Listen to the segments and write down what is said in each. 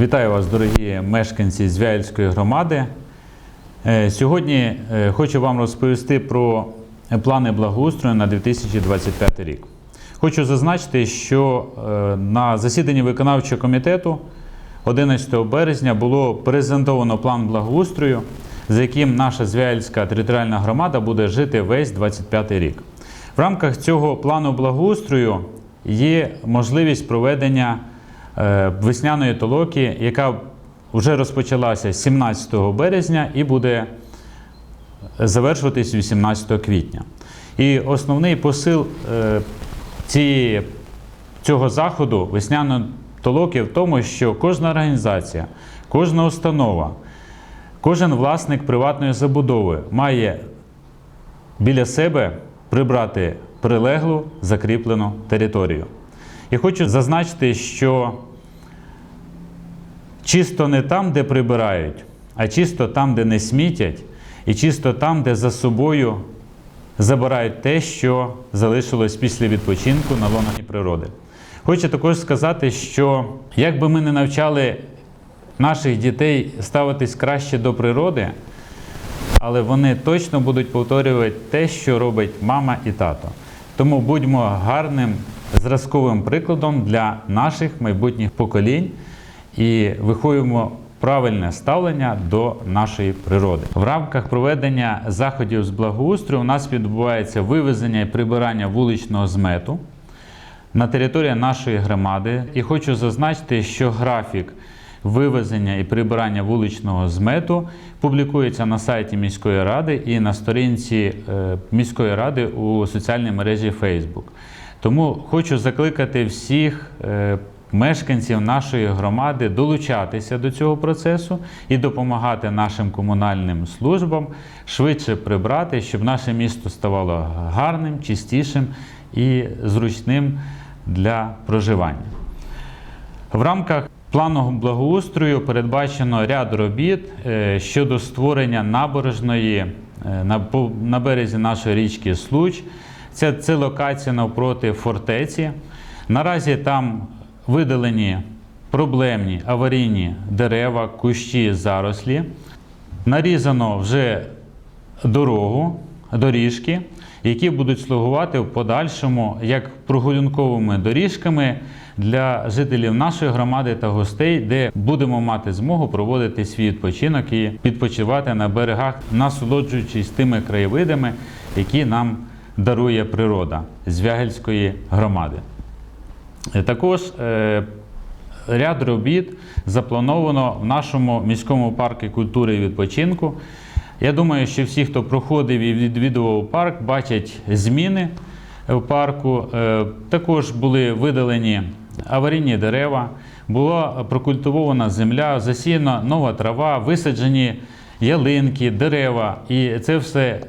Вітаю вас, дорогі мешканці Звяльської громади. Е, Сьогодні е, хочу вам розповісти про плани благоустрою на 2025 рік. Хочу зазначити, що е, на засіданні виконавчого комітету 11 березня було презентовано план благоустрою, за яким наша Звяльська територіальна громада буде жити весь 25 рік. В рамках цього плану благоустрою є можливість проведення весняної толоки, яка вже розпочалася 17 березня і буде завершуватись 18 квітня. І основний посил е, цієї, цього заходу весняної толоки в тому, що кожна організація, кожна установа, кожен власник приватної забудови має біля себе прибрати прилеглу закріплену територію. І хочу зазначити, що чисто не там, де прибирають, а чисто там, де не смітять, і чисто там, де за собою забирають те, що залишилось після відпочинку на лоні природи. Хочу також сказати, що як би ми не навчали наших дітей ставитись краще до природи, але вони точно будуть повторювати те, що робить мама і тато. Тому будьмо гарним зразковим прикладом для наших майбутніх поколінь і виховуємо правильне ставлення до нашої природи. В рамках проведення заходів з благоустрою у нас відбувається вивезення і прибирання вуличного змету на території нашої громади. І хочу зазначити, що графік вивезення і прибирання вуличного змету публікується на сайті міської ради і на сторінці е, міської ради у соціальній мережі Facebook. Тому хочу закликати всіх е, мешканців нашої громади долучатися до цього процесу і допомагати нашим комунальним службам швидше прибрати, щоб наше місто ставало гарним, чистішим і зручним для проживання. В рамках плану благоустрою передбачено ряд робіт е, щодо створення набережної е, на березі нашої річки Случ. Це, це локація навпроти фортеці. Наразі там видалені проблемні аварійні дерева, кущі, зарослі. Нарізано вже дорогу, доріжки, які будуть слугувати в подальшому як прогулянковими доріжками для жителів нашої громади та гостей, де будемо мати змогу проводити свій відпочинок і відпочивати на берегах, насолоджуючись тими краєвидами, які нам дарує природа Звягельської громади. Е, Також е, ряд робіт заплановано в нашому міському парку культури і відпочинку. Я думаю, що всі, хто проходив і відвідував парк, бачать зміни в парку. Е, Також були видалені аварійні дерева, була прокультивована земля, засіяна нова трава, висаджені ялинки, дерева. І це все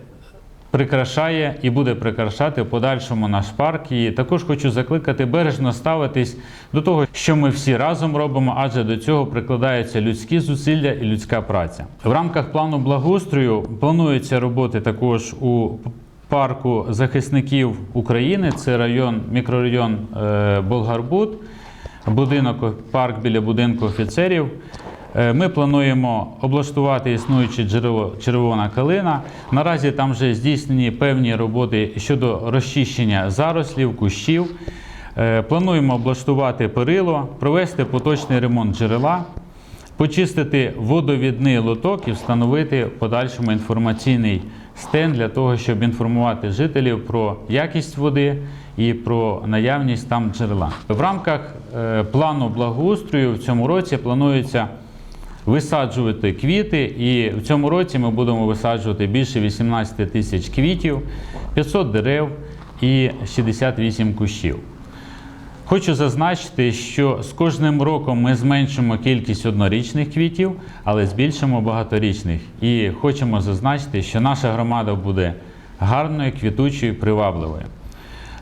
прикрашає і буде прикрашати в подальшому наш парк. І також хочу закликати бережно ставитись до того, що ми всі разом робимо, адже до цього прикладаються людські зусилля і людська праця. В рамках плану благоустрою плануються роботи також у парку захисників України. Це район, мікрорайон е, Болгарбуд, будинок, парк біля будинку офіцерів. Е, Ми плануємо облаштувати існуюче джерело червона калина. Наразі там вже здійснені певні роботи щодо розчищення зарослів, кущів. Е, Плануємо облаштувати перило, провести поточний ремонт джерела, почистити водовідний лоток і встановити в подальшому інформаційний стенд для того, щоб інформувати жителів про якість води і про наявність там джерела. В рамках е, плану благоустрою в цьому році планується висаджувати квіти, і в цьому році ми будемо висаджувати більше 18 тисяч квітів, 500 дерев і 68 кущів. Хочу зазначити, що з кожним роком ми зменшимо кількість однорічних квітів, але збільшимо багаторічних. І хочемо зазначити, що наша громада буде гарною, квітучою, привабливою.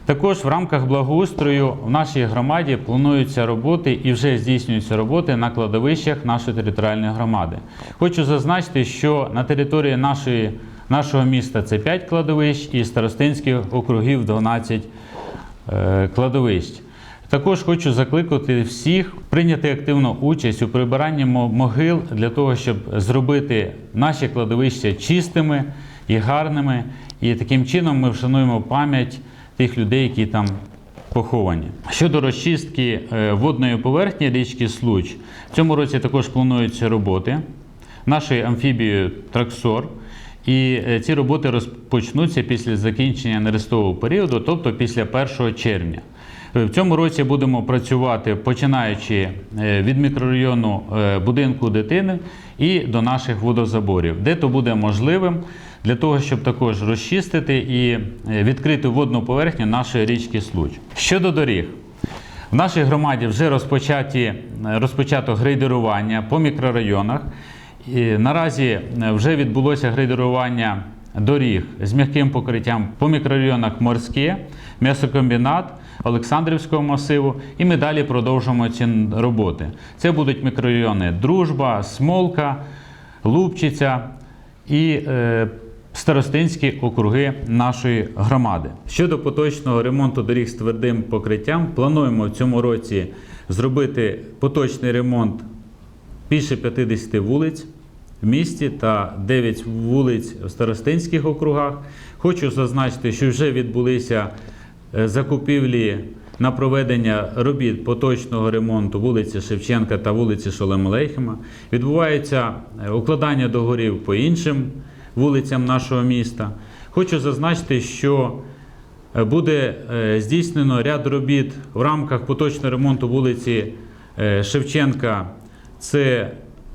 Також в рамках благоустрою в нашій громаді плануються роботи і вже здійснюються роботи на кладовищах нашої територіальної громади. Хочу зазначити, що на території нашої, нашого міста це 5 кладовищ і старостинських округів 12 е, кладовищ. Також хочу закликати всіх прийняти активну участь у прибиранні могил для того, щоб зробити наші кладовища чистими і гарними. І таким чином ми вшануємо пам'ять тих людей, які там поховані. Щодо розчистки е, водної поверхні річки Случ, в цьому році також плануються роботи нашою амфібією Траксор. І е, ці роботи розпочнуться після закінчення нерестового періоду, тобто після 1 червня. Е, В цьому році будемо працювати починаючи від мікрорайону будинку дитини і до наших водозаборів, де то буде можливим для того, щоб також розчистити і е, відкрити водну поверхню нашої річки Случ. Щодо доріг, в нашій громаді вже розпочаті, розпочато грейдерування по мікрорайонах. І наразі е, вже відбулося грейдерування доріг з м'яким покриттям по мікрорайонах Морське, м'ясокомбінат, Олександрівського масиву, і ми далі продовжуємо ці роботи. Це будуть мікрорайони Дружба, Смолка, Лубчиця і е, старостинські округи нашої громади. Щодо поточного ремонту доріг з твердим покриттям, плануємо в цьому році зробити поточний ремонт більше 50 вулиць в місті та 9 вулиць в старостинських округах. Хочу зазначити, що вже відбулися е, закупівлі на проведення робіт поточного ремонту вулиці Шевченка та вулиці Шолем-Лейхема. Відбувається е, укладання договорів по іншим вулицям нашого міста. Хочу зазначити, що Е, Буде е, здійснено ряд робіт в рамках поточного ремонту вулиці е, Шевченка. Це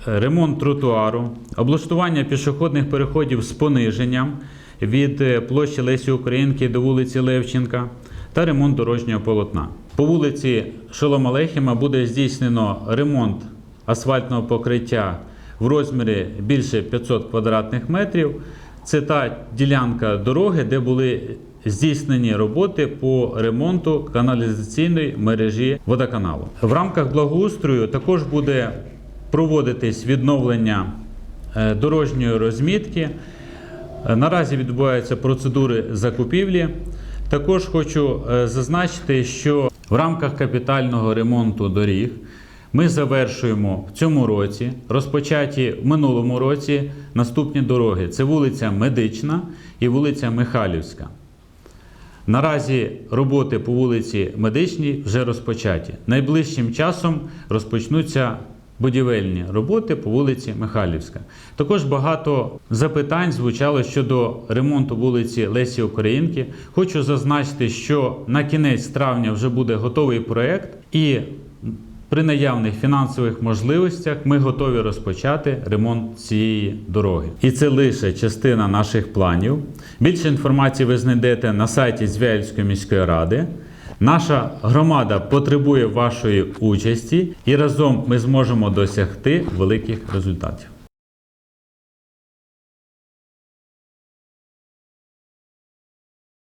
ремонт тротуару, облаштування пішохідних переходів з пониженням від площі Лесі Українки до вулиці Левченка та ремонт дорожнього полотна. По вулиці Шолома Лехіма буде здійснено ремонт асфальтного покриття в розмірі більше 500 квадратних метрів. Це та ділянка дороги, де були здійснені роботи по ремонту каналізаційної мережі водоканалу. В рамках благоустрою також буде проводитись відновлення е, дорожньої розмітки. Е, Наразі відбуваються процедури закупівлі. Також хочу е, зазначити, що в рамках капітального ремонту доріг ми завершуємо в цьому році, розпочаті в минулому році наступні дороги. Це вулиця Медична і вулиця Михайлівська. Наразі роботи по вулиці Медичній вже розпочаті. Найближчим часом розпочнуться будівельні роботи по вулиці Михайлівська. Також багато запитань звучало щодо ремонту вулиці Лесі Українки. Хочу зазначити, що на кінець травня вже буде готовий проект і при наявних фінансових можливостях ми готові розпочати ремонт цієї дороги. І це лише частина наших планів. Більше інформації ви знайдете на сайті Звяльської міської ради. Наша громада потребує вашої участі і разом ми зможемо досягти великих результатів.